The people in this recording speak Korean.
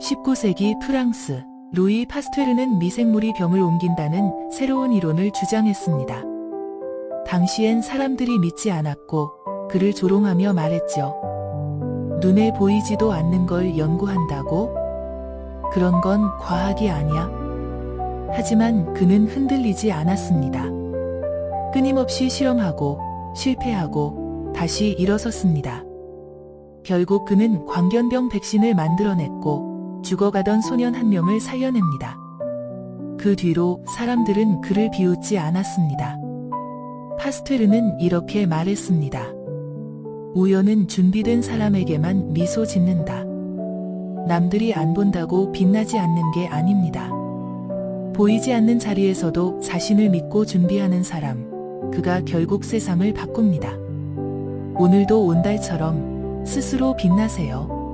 19세기 프랑스 루이 파스테르는 미생물이 병을 옮긴다는 새로운 이론을 주장했습니다. 당시엔 사람들이 믿지 않았고 그를 조롱하며 말했죠. 눈에 보이지도 않는 걸 연구한다고? 그런 건 과학이 아니야. 하지만 그는 흔들리지 않았습니다. 끊임없이 실험하고 실패하고 다시 일어섰습니다. 결국 그는 광견병 백신을 만들어냈고 죽어가던 소년 한 명을 살려냅니다. 그 뒤로 사람들은 그를 비웃지 않았습니다. 파스테르는 이렇게 말했습니다. 우연은 준비된 사람에게만 미소 짓는다. 남들이 안 본다고 빛나지 않는 게 아닙니다. 보이지 않는 자리에서도 자신을 믿고 준비하는 사람, 그가 결국 세상을 바꿉니다. 오늘도 온달처럼 스스로 빛나세요.